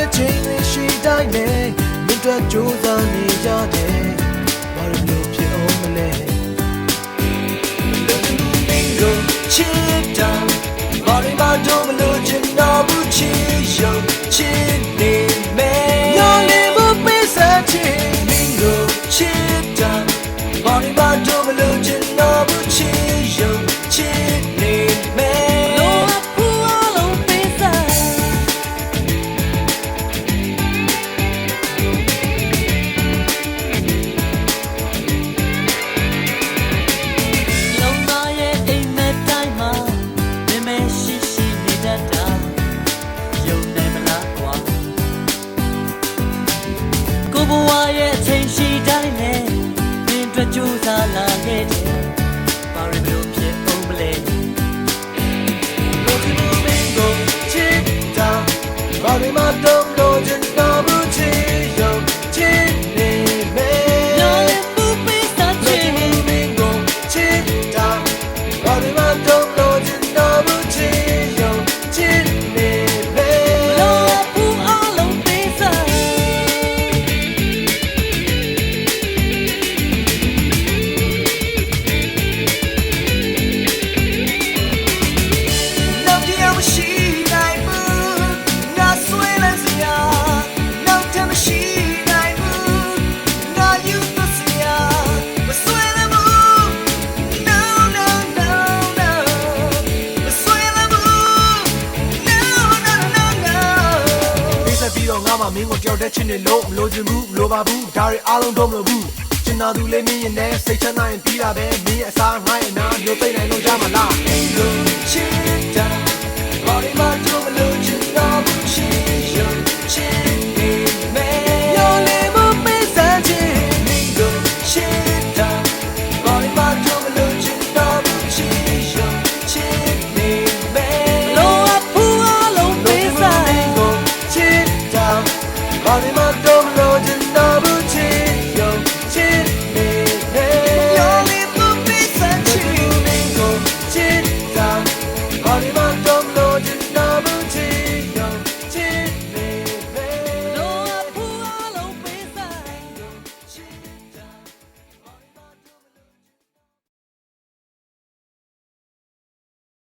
ရဲ့ချိန်တွေရှိတိုင်းနဲ့မြတ်အတွက်ကြိုးစားနေကြတယ်ဘာလို့ဖြစ်အောင်မလဲကိုချစ်တာဘာလို့မတော့မလို့ချင်တော့ ဘဝရဲ့အချိန်ရှိတိုင်းနဲ့မင်းတို့ကြိုးစားလာခဲ့တယ်ဘာလို့မလို့ဖြစ်အောင်မလဲလိုချင်မှုမင်းကိုချစ်တာဘာလို့မတော့လို့ချင်တော့ မှမင်းကိုကြောက်တဲ့ချင်းတွေလို့မလို့ချင်ဘူးမလိုပါဘူးဒါတွေအားလုံးတော့မလိုဘူးချင်တော်သူလေးမင်းရင်နဲ့စိတ်ချမ်းသာရင်ပြီးတာပဲမင်းရဲ့အစားငါရဲ့နာမျိုးသိမ့်နို